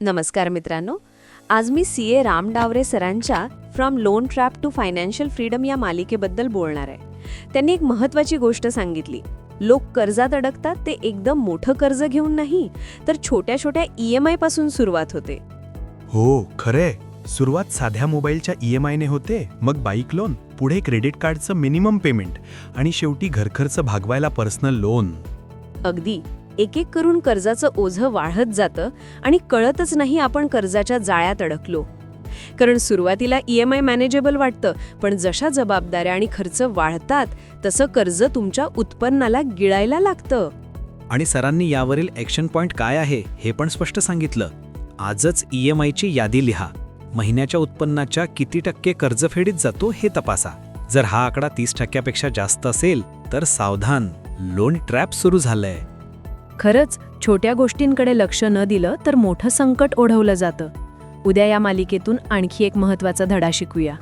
नमस्कार मित्रांनो आज मी सी ए राम डावरे सरांच्या from loan trap to financial freedom या मालिकेबद्दल बोलणार आहे. त्यांनी एक महत्वाची गोष्ट सांगितली. लोक कर्जात अडकतात ते एकदम मोठं कर्ज घेऊन नाही तर छोट्या छोट्या ई एम आयपासून सुरुवात होते. हो खरे सुरुवात साध्या मोबाईलच्या ई एम आयने होते. मग बाईक लोन पुढे क्रेडिट कार्डचं मिनिमम पेमेंट आणि शेवटी घरखर्च भागवायला पर्सनल लोन. अगदी. एक एक करून कर्जाचं ओझं वाढत जातं आणि कळतच नाही आपण कर्जाच्या जाळ्यात अडकलो. कारण सुरुवातीला ई एम आय मॅनेजेबल वाटतं पण जशा जबाबदाऱ्या आणि खर्च वाढतात तसं कर्ज तुमच्या उत्पन्नाला गिळायला लागतं. आणि सरांनी यावरील ॲक्शन पॉईंट काय आहे हे पण स्पष्ट सांगितलं. आजच ई एम आयची यादी लिहा. महिन्याच्या उत्पन्नाच्या किती टक्के कर्जफेडीत जातो हे तपासा. जर हा आकडा तीस टक्क्यापेक्षा जास्त असेल तर सावधान लोन ट्रॅप सुरू झालंय. खरंच छोट्या गोष्टींकडे लक्ष न दिलं तर मोठं संकट ओढवलं जातं. उद्या या मालिकेतून आणखी एक महत्त्वाचा धडा शिकूया.